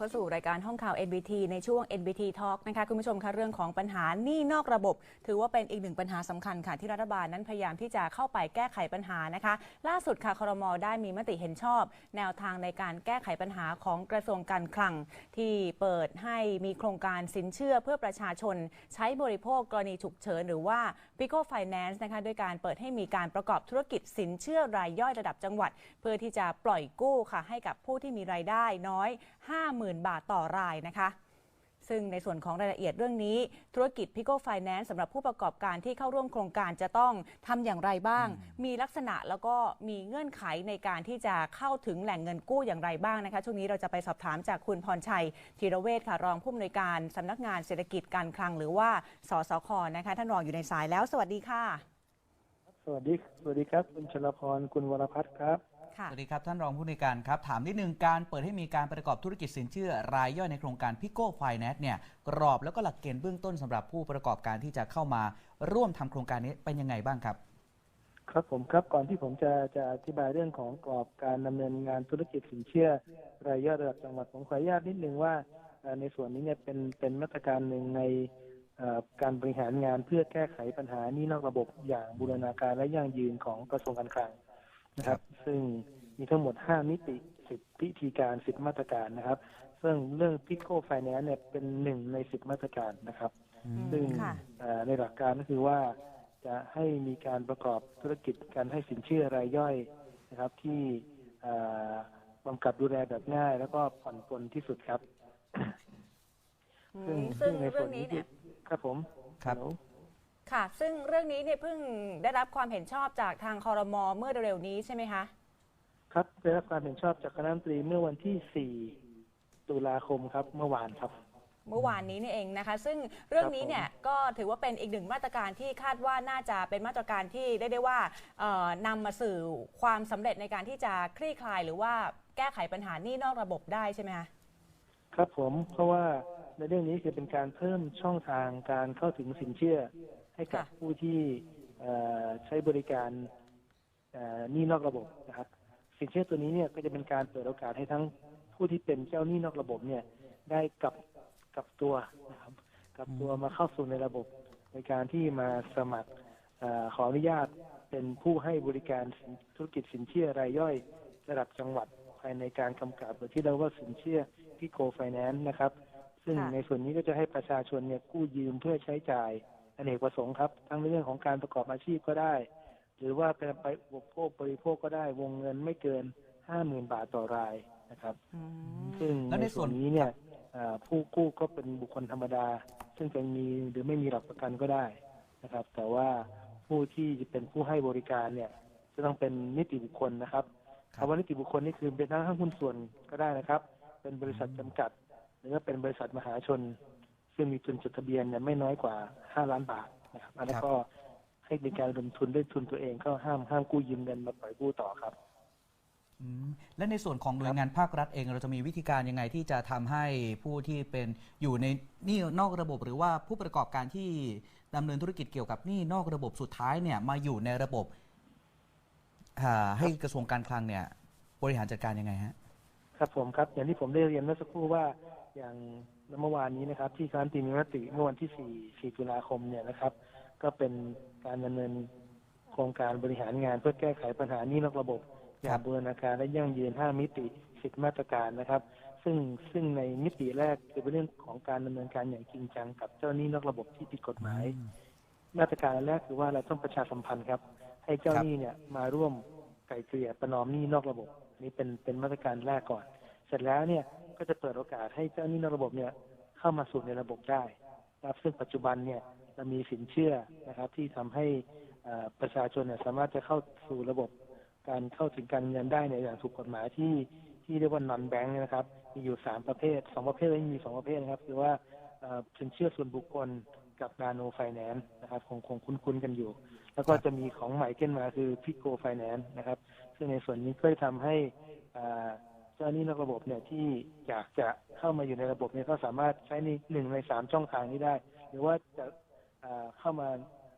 เข้าสู่รายการห้องข่าว NBT ในช่วง NBT Talk นะคะคุณผู้ชมคะเรื่องของปัญหาหนี้นอกระบบ ถือว่าเป็นอีกหนึ่งปัญหาสำคัญค่ะที่รัฐบาลนั้นพยายามที่จะเข้าไปแก้ไขปัญหานะคะ ล่าสุดค่ะครมได้มีมติเห็นชอบ แนวทางในการแก้ไขปัญหาของกระทรวงการคลัง ที่เปิดให้มีโครงการสินเชื่อเพื่อประชาชน ใช้บริโภคกรณีฉุกเฉินหรือว่า Pico Finance นะคะด้วยการเปิดให้มีการประกอบธุรกิจสินเชื่อรายย่อยระดับจังหวัด เพื่อที่จะปล่อยกู้ค่ะให้กับผู้ที่มีรายได้น้อย50,000 บาทต่อรายนะคะ ซึ่งในส่วนของรายละเอียดเรื่องนี้ ธุรกิจ Pico Finance สำหรับผู้ประกอบการที่เข้าร่วมโครงการจะต้องทำอย่างไรบ้าง มีลักษณะแล้วก็มีเงื่อนไขในการที่จะเข้าถึงแหล่งเงินกู้อย่างไรบ้างนะคะ ช่วงนี้เราจะไปสอบถามจากคุณพรชัยธีรเวชค่ะรองผู้อำนวยการสำนักงานเศรษฐกิจการคลังหรือว่าสสคนะคะท่านรองอยู่ในสายแล้ว สวัสดีค่ะ สวัสดีสวัสดีครับ คุณชลพรคุณวรพัฒน์ครับ ค่ะ สวัสดีครับ ท่านรองผู้ในวยการครับ ถามนิดนึงการเปิดให้มีการประกอบธุรกิจสินเชื่อ รายย่อยในโครงการพิโก้ไฟแนนซ์เนี่ยกรอบแล้วก็หลักเกณฑ์เบื้องต้นสำหรับผู้ประกอบการที่จะเข้ามาร่วมทำโครงการนี้เป็นยังไงบ้างครับ ครับผมครับก่อนที่ผมจะจะอธิบายเรื่องของกรอบการดำเนินงานธุรกิจสินเชื่อ รายย่อยระดับจังหวัดผมขออนุญาตนิดนึงว่าเอ่อในส่วนนี้เนี่ยเป็นเป็นมาตรการหนึ่งในเอ่อการบริหารงานเพื่อแก้ไขปัญหานี้นอกระบบอย่างบูรณาการและยั่งยืนของกระทรวงการคลัง นะครับ ซึ่งมีทั้งหมด 5 มิติ 10 พิธีการ 10 มาตรการนะครับ ซึ่งเรื่อง Pico Finance เนี่ยเป็นหนึ่งใน 10 มาตรการนะครับ ซึ่งค่ะเอ่อในหลักการก็คือว่าจะให้มีการประกอบธุรกิจการให้สินเชื่อรายย่อยนะครับ ที่เอ่อกำกับดูแลแบบง่าย แล้วก็ผ่อนปลนที่สุดครับอืมซึ่งเรื่องนี้เนี่ยครับผมครับฮัลโหล ค่ะ ซึ่งเรื่องนี้เนี่ยเพิ่งได้รับความเห็นชอบจากทางคอรมอเมื่อเร็วๆนี้ใช่ไหมคะ ครับได้รับความเห็นชอบจากคณะรัฐมนตรีเมื่อวันที่ 4 ตุลาคมครับเมื่อวานครับ เมื่อวานนี้นี่เองนะคะ ซึ่งเรื่องนี้เนี่ยก็ถือว่าเป็นอีกหนึ่งมาตรการที่คาดว่าน่าจะเป็นมาตรการที่ได้ได้ว่าเอ่อนำมาสู่ความสำเร็จในการที่จะคลี่คลาย หรือว่าแก้ไขปัญหานี่นอกระบบได้ใช่ไหมคะ ครับผมเพราะว่าในเรื่องนี้คือเป็นการเพิ่มช่องทางการเข้าถึงสินเชื่อ ให้กับค่ะผู้ที่เอ่อใช้บริการเอ่อหนี้นอกระบบนะครับ สินเชื่อตัวนี้เนี่ยก็จะเป็นการเปิดโอกาสให้ทั้งผู้ที่เป็นเจ้าหนี้นอกระบบเนี่ยได้กลับกลับตัวนะครับกลับตัวมาเข้าสู่ในระบบ ในการที่มาสมัครเออขออนุญาตเป็นผู้ให้บริการสินธุรกิจสินเชื่อรายย่อยระดับจังหวัดภายในการกำกับหรือที่เรียกว่าสินเชื่อพิโกไฟแนนซ์นะครับ ซึ่งค่ะในส่วนนี้ก็จะให้ประชาชนเนี่ยกู้ยืมเพื่อใช้จ่าย อเนกประสงค์ครับทั้งในเรื่องของการประกอบอาชีพก็ได้ หรือว่าเป็นไปอุปโภคบริโภคก็ได้ วงเงินไม่เกินห้าหมื่นบาทต่อรายนะครับอืมซึ่งแล้วในในส่ส่ววนนนี้เนี่ยเอ่อผู้กู้ก็เป็นบุคคลธรรมดา ซึ่งจะมีหรือไม่มีหลักประกันก็ได้นะครับ แต่ว่าผู้ที่จะเป็นผู้ให้บริการเนี่ย จะต้องเป็นนิติบุคคลนะครับครับคำว่านิติบุคคลนี่คือเป็นทั้งหุ้นส่วนก็ได้นะครับ เป็นบริษัทจำกัด หรือว่าเป็นบริษัทมหาชน ซึ่งมีทุนจดทะเบียนเนี่ยไม่น้อยกว่าห้าล้านบาทนะครับอันนั้นก็ให้มีการลงทุนด้วยทุนตัวเองก็ห้ามห้ามกู้ยืมเงินมาปล่อยกู้ต่อครับ อืมและในส่วนของหน่วยงานภาครัฐเองเราจะมีวิธีการยังไงที่จะทำให้ผู้ที่เป็นอยู่ในหนี้นอกระบบ หรือว่าผู้ประกอบการที่ดำเนินธุรกิจเกี่ยวกับหนี้นอกระบบสุดท้ายเนี่ยมาอยู่ในระบบอ่าให้กระทรวงการคลังเนี่ยบริหารจัดการยังไงฮะ ครับผมครับอย่างที่ผมได้เรียนเมื่อสักครู่ว่าอย่าง เมื่อวานนี้นะครับ ที่คณะรัฐมนตรีมีมติเมื่อวันที่ 4 4 ตุลาคมเนี่ยนะครับ ก็เป็นการดำเนินโครงการบริหารงานเพื่อแก้ไขปัญหานี้นอกระบบอย่างบูรณาการและยั่งยืน 5 มิติ 10 มาตรการนะครับ ซึ่งซึ่งในมิติแรกคือเป็นเรื่องของการดำเนินการอย่างจริงจังกับเจ้าหนี้นอกระบบที่ผิดกฎหมาย มาตรการอันแรกคือว่าเราต้องประชาสัมพันธ์ครับ ให้เจ้าครับหนี้เนี่ยมาร่วมไกล่เกลี่ยประนอมหนี้นอกระบบ นี่เป็นเป็นมาตรการแรกก่อน เสร็จแล้วเนี่ย ก็จะเปิดโอกาสให้เจ้าหนี้นอกระบบเนี่ยเข้ามาสู่ในระบบได้นะครับซึ่งปัจจุบันเนี่ยเรามีสินเชื่อนะครับ ที่ทำให้ประชาชนเนี่ยสามารถจะเข้าสู่ระบบการเข้าถึงการเงินได้ในอย่างถูกกฎหมายที่ที่เรียกว่า non bank นะครับ มีอยู่สามประเภทสองประเภทแล้วยังมีสองประเภทนะครับ คือว่าสินเชื่อส่วนบุคคลกับนาโนไฟแนนซ์นะครับคงคงคุ้นๆกันอยู่ แล้วก็จะมีของใหม่ขึ้นมาคือพิโกไฟแนนซ์นะครับ ซึ่งในส่วนนี้ก็จะทำให้ จ้าหนี้นอกระบบเนี่ยที่อยากจะเข้ามาอยู่ในระบบเนี่ยก็สามารถใช้ในหนึ่งในสามช่องทางนี้ได้ หรือว่าจะเข้ามา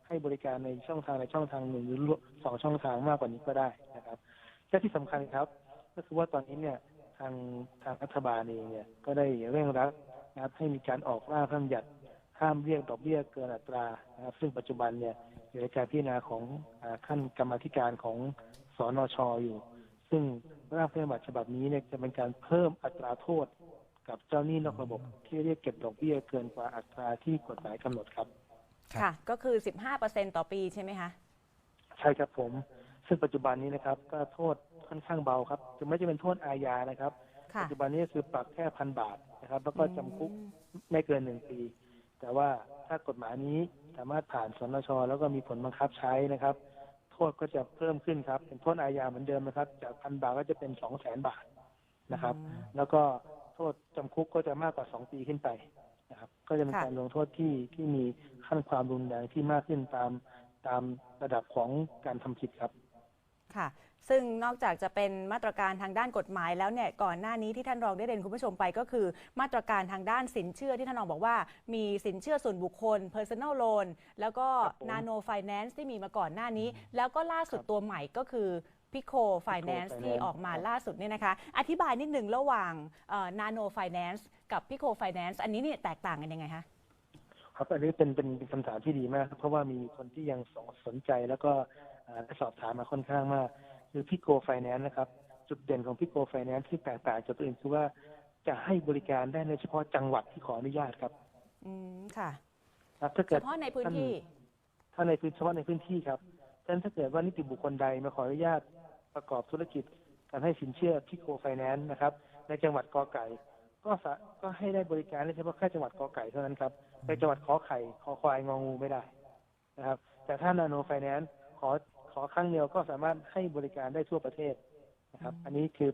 ให้บริการในช่องทางในช่องทางหนึ่งหรือสองช่องทางมากกว่านี้ก็ได้นะครับและที่สำคัญครับ ก็คือว่าตอนนี้เนี่ยทางทางรัฐบาลเองเนี่ยก็ได้เร่งรัดนะครับให้มีการออกร่างพระบัญญัติห้ามเรียกดอกเบี้ยเกินอัตรานะครับซึ่งปัจจุบันเนี่ยอยู่ในการพิจารณาของอาขั้นกรรมธิการของสนชอยู่ ซึ่งร่างพระราชบัญญัติฉบับนี้เนี่ยจะเป็นการเพิ่มอัตราโทษ กับเจ้าหนี้นอกระบบที่เรียกเก็บดอกเบี้ยเกินกว่าอัตราที่กฎหมายกำหนดครับ ครับ ค่ะ ก็คือ 15%ต่อปีใช่ไหมคะ ใช่ครับผม ซึ่งปัจจุบันนี้นะครับ ก็โทษค่อนข้างเบาครับถึงแม้จะเป็นโทษอาญานะครับ ค่ะปัจจุบันนี้ก็คือปรับแค่พันบาทนะครับ แล้วก็จำคุกอืมไม่เกินหนึ่งปี แต่ว่าถ้ากฎหมายนี้สามารถผ่านสนชแล้วก็มีผลบังคับใช้นะครับโท ษก็จะเพิ่มขึ้นครับ เป็นโทษอาญาเหมือนเดิมนะครับ จากพันบาทก็จะเป็นสองแสนบาทนะครับ แล้วก็โทษจำคุกก็จะมากกว่าสองปีขึ้นไปนะครับ ก็จะเป็นค่ะการลงโทษที่ที่มีขั้นความรุนแรงที่มากขึ้นตามตามระดับของการทำผิดครับ ค่ะ ซึ่งนอกจากจะเป็นมาตรการทางด้านกฎหมายแล้วเนี่ยก่อนหน้านี้ที่ท่านรองได้เรียนคุณผู้ชมไปก็คือ มาตรการทางด้านสินเชื่อที่ท่านรองบอกว่า มีสินเชื่อส่วนบุคคล personal loan แล้วก็ครับผม nano finance ที่มีมาก่อนหน้านี้ แล้วก็ล่าสุดครับตัวใหม่ก็คือ Pico Finance Finance ที่ออกมาครับล่าสุดเนี่ยนะคะ อธิบายนิดหนึ่งระหว่างเอ่อ nano finance กับ Pico Finance อันนี้เนี่ยแตกต่างกันยังไงคะ ครับอันนี้เป็นเป็นเป็นคำถามที่ดีมากครับเพราะว่ามีคนที่ยังสนสนใจแล้วก็เอ่อได้สอบถามมาค่อนข้างมาก คือพิโกไฟแนนซ์นะครับ จุดเด่นของพิโกไฟแนนซ์ที่แตกต่างจากตัวอื่นคือว่าจะให้บริการได้ในเฉพาะจังหวัดที่ขออนุญาตครับ อืมค่ะครับถ้าเฉเกิดพาะในพื้นที่ ถ้าในพื้นเฉพาะในพื้นที่ครับฉะนั้นถ้าเกิดว่านิติบุคคลใดมาขออนุญาตประกอบธุรกิจการให้สินเชื่อพิโกไฟแนนซ์นะครับ ในจังหวัดกอไก่ ก็สะก็ให้ได้บริการได้เฉพาะแค่จังหวัดกอไก่เท่านั้นครับในจังหวัดขอไข่ขอควายงองูไม่ได้นะครับ แต่ถ้านาโนไฟแนนซ์ขอ ขอครั้งเดียวก็สามารถให้บริการได้ทั่วประเทศนะครับอืมอันนี้คือ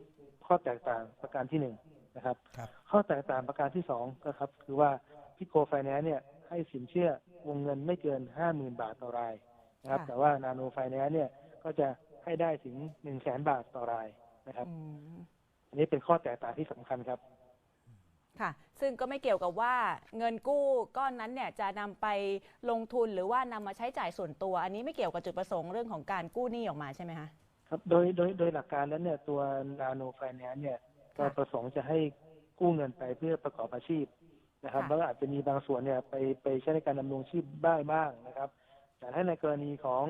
ข้อแตกต่างประการที่หนึ่งนะครับครับ ข้อแตกต่างประการที่สองก็ครับ คือว่าพิโกไฟแนนซ์เนี่ยให้สินเชื่อวงเงินไม่เกินห้าหมื่นบาทต่อรายนะครับค่ะแต่ว่านาโนไฟแนนซ์เนี่ยก็จะให้ได้ถึงหนึ่งแสนบาทต่อรายนะครับอืมอันนี้เป็นข้อแตกต่างที่สำคัญครับ ค่ะ ซึ่งก็ไม่เกี่ยวกับว่าเงินกู้ก้อนนั้นเนี่ยจะนำไปลงทุนหรือว่านำมาใช้จ่ายส่วนตัว อันนี้ไม่เกี่ยวกับจุดประสงค์เรื่องของการกู้หนี้ออกมาใช่ไหมคะครับโดยโดยโดยหลักการแล้วเนี่ยตัวนาโนไฟแนนซ์เนี่ยก็ค่ะประสงค์จะให้กู้เงินไปเพื่อประกอบอาชีพนะครับค่ะแล้วก็อาจจะมีบางส่วนเนี่ยไปไปใช้ในการดำรงชีพได้บ้างนะครับ แต่ถ้าในกรณีของ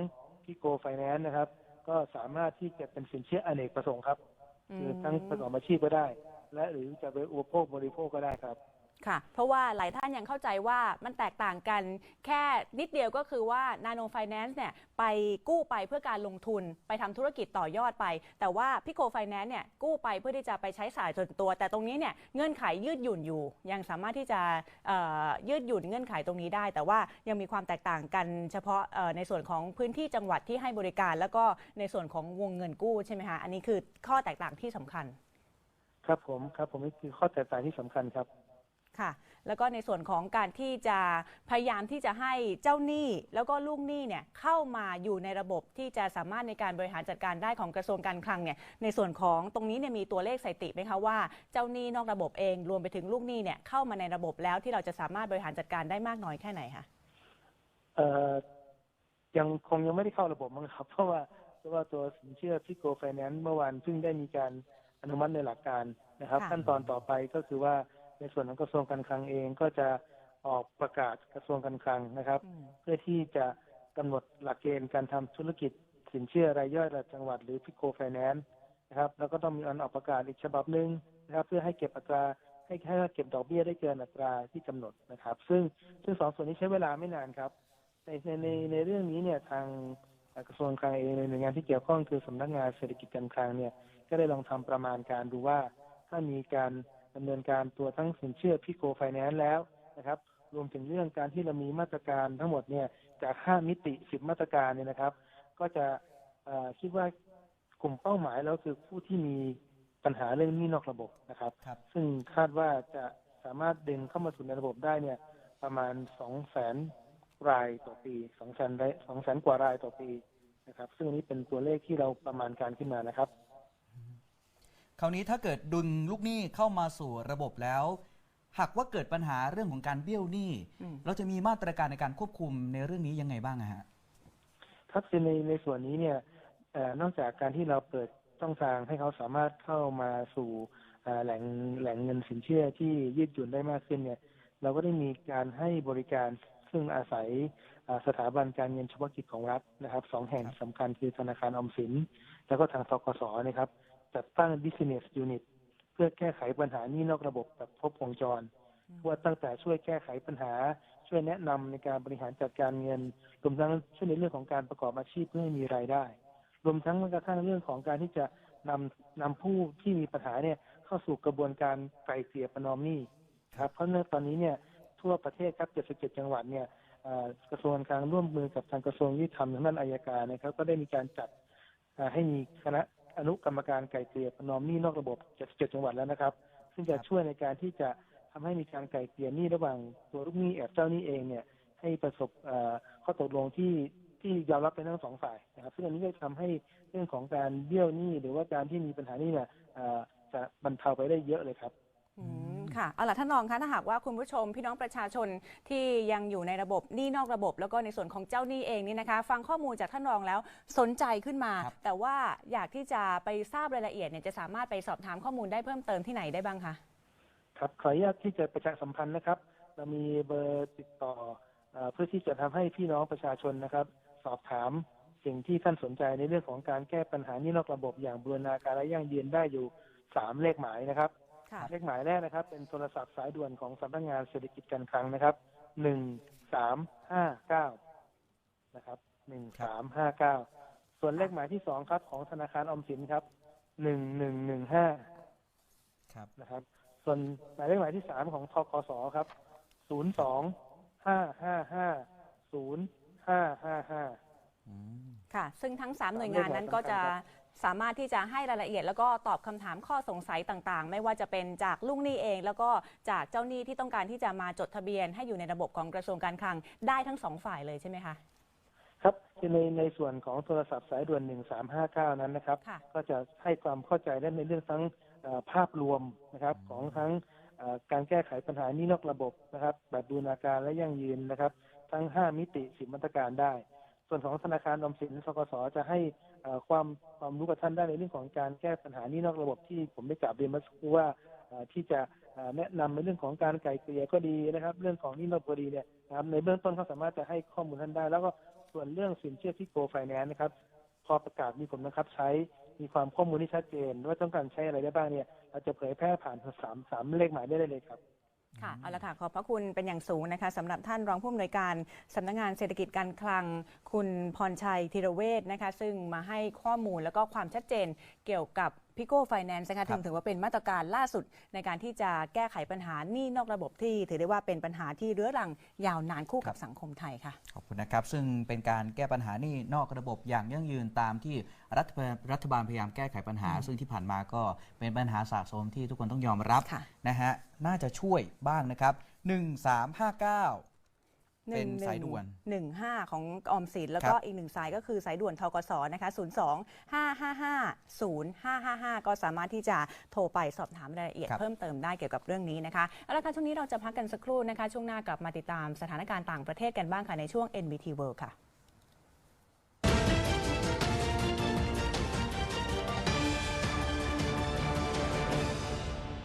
พิโกไฟแนนซ์นะครับ ก็สามารถที่จะเป็นสินเชื่ออเนกประสงค์ครับ คือทั้งประกอบอาชีพก็ได้ และหรือจะไปอุปโภคบริโภคก็ได้ครับ ค่ะ เพราะว่าหลายท่านยังเข้าใจว่ามันแตกต่างกันแค่นิดเดียวก็คือว่า Nano Finance เนี่ยไปกู้ไปเพื่อการลงทุนไปทำธุรกิจต่อยอดไป แต่ว่าพิโ o ไฟแนนซ์เนี่ยกู้ไปเพื่อที่จะไปใช้สายส่วนตัว แต่ตรงนี้เนี่ยเงื่อนไขยืดหยุ่นอยู่ ยังสามารถที่จะเอ่อยืดหยุ่นเงื่อนไขตรงนี้ได้ แต่ว่ายังมีความแตกต่างกันเฉพาะเอ่อในส่วนของพื้นที่จังหวัดที่ให้บริการ แล้วก็ในส่วนของวงเงินกู้ใช่ไหมคะอันนี้คือข้อแตกต่างที่สำคัญ ครับผมครับผมนี่คือข้อแตกต่างที่สำคัญครับค่ะ แล้วก็ในส่วนของการที่จะพยายามที่จะให้เจ้าหนี้ แล้วก็ลูกหนี้เนี่ยเข้ามาอยู่ในระบบที่จะสามารถในการบริหารจัดการได้ของกระทรวงการคลังเนี่ยในส่วนของตรงนี้เนี่ยมีตัวเลขสถิติไหมคะว่าเจ้าหนี้นอกระบบเอง รวมไปถึงลูกหนี้เนี่ยเข้ามาในระบบแล้วที่เราจะสามารถบริหารจัดการได้มากน้อยแค่ไหนคะเอ่อยังคงยังไม่ได้เข้าระบบมั้งครับ เพราะว่าเพราะว่าตัวสินเชื่อพิโกไฟแนนซ์เมื่อวานเพิ่งได้มีการ อนุมัติในหลักการนะครับค่ะขั้นตอนต่อไปก็คือว่าในส่วนของกระทรวงการคลังเองก็จะออกประกาศกระทรวงการคลังนะครับอืมเพื่อที่จะกำหนดหลักเกณฑ์การทำธุรกิจสินเชื่อรายย่อยระดับจังหวัดหรือพิโกไฟแนนซ์นะครับแล้วก็ต้องมีอันออกประกาศอีกฉบับหนึ่งนะครับ เพื่อให้เก็บอัตราให้ให้เก็บดอกเบี้ยได้เกินอัตราที่กำหนดนะครับ ซึ่งซึ่งสองส่วนนี้ใช้เวลาไม่นานครับ ในในในในเรื่องนี้เนี่ยทางเอ่อกระทรวงการคลังเองในหน่วยงานที่เกี่ยวข้องคือสำนักงานเศรษฐกิจการคลังเนี่ย ก็ได้ลองทำประมาณการดูว่า ถ้ามีการดำเนินการตัวทั้งสินเชื่อพิโกไฟแนนซ์แล้วนะครับ รวมถึงเรื่องการที่เรามีมาตรการทั้งหมดเนี่ยจากห้ามิติสิบมาตรการเนี่ยนะครับ ก็จะเอ่อคิดว่ากลุ่มเป้าหมายแล้วคือผู้ที่มีปัญหาเรื่องหนี้นอกระบบนะครับครับซึ่งคาดว่าจะสามารถดึงเข้ามาสู่ในระบบได้เนี่ย ประมาณสองแสนรายต่อปีสองแสนสองแสนกว่ารายต่อปีนะครับ ซึ่งอันนี้เป็นตัวเลขที่เราประมาณการขึ้นมานะครับ คราวนี้ถ้าเกิดดุลลูกหนี้เข้ามาสู่ระบบแล้ว หากว่าเกิดปัญหาเรื่องของการเบี้ยวหนี้อืมเราจะมีมาตรการในการควบคุมในเรื่องนี้ยังไงบ้างอะฮะครับคือในในส่วนนี้เนี่ยเอ่อนอกจากการที่เราเปิดช่องทางให้เขาสามารถเข้ามาสู่อ่าแหล่งแหล่งเงินสินเชื่อที่ยืดหยุ่นได้มากขึ้นเนี่ย เราก็ได้มีการให้บริการซึ่งอาศัยอ่าสถาบันการเงินเฉพาะกิจของรัฐนะครับสองแห่งสำคัญคือธนาคารออมสิน แล้วก็ทางทกสนะครับ จัดตั้ง business unit เพื่อแก้ไขปัญหาหนี้นอกระบบแบบครบวงจรว่าตั้งแต่ช่วยแก้ไขปัญหา ช่วยแนะนำในการบริหารจัดการเงินรวมทั้งช่วยในเรื่องของการประกอบอาชีพเพื่อให้มีรายได้ รวมทั้งแม้กระทั่งเรื่องของการที่จะนำนำผู้ที่มีปัญหาเนี่ยเข้าสู่กระบวนการไกล่เกลี่ยประนอมหนี้ครับเพราะเนื่องตอนนี้เนี่ยทั่วประเทศครับ 77 จังหวัดเนี่ยเอ่อกระทรวงการคลังร่วมมือกับทางกระทรวงยุติธรรมทางด้านอายการนะครับ ก็ได้มีการจัดเอ่อให้มีคณะ อนุกรรมการไกล่เกลี่ยประนอมหนี้นอกระบบ77จังหวัดแล้วนะครับ ซึ่งจะช่วยในการที่จะทำให้มีการไกล่เกลี่ยหนี้ระหว่างตัวลูกหนี้แอบเจ้าหนี้เองเนี่ย ให้ประสบเอ่อข้อตกลงที่ที่ยอมรับเป็นทั้งสองฝ่ายนะครับ ซึ่งอันนี้ก็จะทำให้เรื่องของการเบี้ยวหนี้หรือว่าการที่มีปัญหาหนี้เนี่ยเอ่อจะบรรเทาไปได้เยอะเลยครับ อืม ค่ะ เอาล่ะท่านรองคะถ้าหากว่าคุณผู้ชมพี่น้องประชาชนที่ยังอยู่ในระบบหนี้นอกระบบ แล้วก็ในส่วนของเจ้าหนี้เองนี่นะคะ ฟังข้อมูลจากท่านรองแล้วสนใจขึ้นมา ครับ แต่ว่าอยากที่จะไปทราบรายละเอียดเนี่ยจะสามารถไปสอบถามข้อมูลได้เพิ่มเติมที่ไหนได้บ้างคะ ครับขออนุญาตที่จะประชาสัมพันธ์นะครับ เรามีเบอร์ติดต่อเอ่อเพื่อที่จะทำให้พี่น้องประชาชนนะครับ สอบถามสิ่งที่ท่านสนใจในเรื่องของการแก้ปัญหานี่นอกระบบอย่างบูรณาการและยั่งยืนได้อยู่สามเลขหมายนะครับค่ะ เลขหมายแรกนะครับ เป็นโทรศัพท์สายด่วนของสำนักงานเศรษฐกิจการคลังนะครับหนึ่งสามห้าเก้านะครับหนึ่งสามห้าเก้าส่วนเลขหมายที่สองครับ ของธนาคารออมสินครับหนึ่งหนึ่งหนึ่งห้าครับนะครับ ส่วนหมายเลขหมายที่สามของทกสครับศูนย์สองห้าห้าห้าศูนย์ห้าห้าห้าอืมค่ะ ซึ่งทั้ง3หน่วยสามงานนั้นเรื่องก็จะ สำคัญครับสามารถที่จะให้รายละเอียด แล้วก็ตอบคำถามข้อสงสัยต่างๆ ไม่ว่าจะเป็นจากลูกหนี้เอง แล้วก็จากเจ้าหนี้ที่ต้องการที่จะมาจดทะเบียน ให้อยู่ในระบบของกระทรวงการคลังได้ทั้งสองฝ่ายเลยใช่ไหมคะ ครับในในส่วนของโทรศัพท์สายด่วนหนึ่งสามห้าเก้านั้นนะครับ ค่ะ ก็จะให้ความเข้าใจได้ในเรื่องทั้งเอ่อภาพรวมนะครับของทั้งเอ่อการแก้ไขปัญหานี้นอกระบบนะครับแบบบูรณาการและยั่งยืนนะครับ ทั้ง 5 มิติสิมาตรการได้ ส่วนของธนาคารออมสินสกสจะให้เอ่อ ความความรู้กับท่านได้ในเรื่องของการแก้ปัญหานี้นอกระบบที่ผมได้กล่าวเรียนมาสักครู่ว่าที่จะแนะนำในเรื่องของการไกลเกลี่ยก็ดีนะครับ เรื่องของนี้นอกก็ดีเนี่ยนะครับในเบื้องต้นเขาสามารถจะให้ข้อมูลท่านได้ แล้วก็ส่วนเรื่องสินเชื่อที่โกไฟแนนซ์นะครับ พอประกาศมีผลบังคับใช้มีความข้อมูลที่ชัดเจน ว่าต้องการใช้อะไรได้บ้างเนี่ยเราจะเผยแพร่ผ่านสามสามเลขหมายได้เลยครับ ค่ะเอาละค่ะขอบพระคุณเป็นอย่างสูงนะคะสำหรับท่านรองผู้อำนวยการสำนักงานเศรษฐกิจการคลัง คุณพรชัยธีรเวชนะคะ ซึ่งมาให้ข้อมูลแล้วก็ความชัดเจนเกี่ยวกับ พิโก้ไฟแนนซ์นะคะครัถึบงถือว่าเป็นมาตรการล่าสุดในการที่จะแก้ไขปัญหาหนี้นอกระบบที่ ถือได้ว่าเป็นปัญหาที่เรื้อรังยาวนานคู่กับสังคมไทยค่ะขอบคุณนะครับ ซึ่งเป็นการแก้ปัญหานี่นอกระบบอย่างยั่งยืนตามที่รัฐบาลรัฐบาลพยายามแก้ไขปัญหา ซึ่งที่ผ่านมาก็เป็นปัญหาสะสมที่ทุกคนต้องยอมรับค่ะนะฮะน่าจะช่วยบ้างนะครับ 1359 เป็นสายด่วนหนึ่งห้าของออมสินแล้วก็ครับอีกหนึ่งสายก็คือสายด่วนทกสนะคะ0 2 5 5 5 0 5 5 5 ก็สามารถที่จะโทรไปสอบถามรายละเอียดครับเพิ่มเติมได้เกี่ยวกับเรื่องนี้นะคะเอาละค่ะช่วงนี้เราจะพักกันสักครู่นะคะ ช่วงหน้ากลับมาติดตามสถานการณ์ต่างประเทศกันบ้างค่ะในช่วง NBT World ค่ะ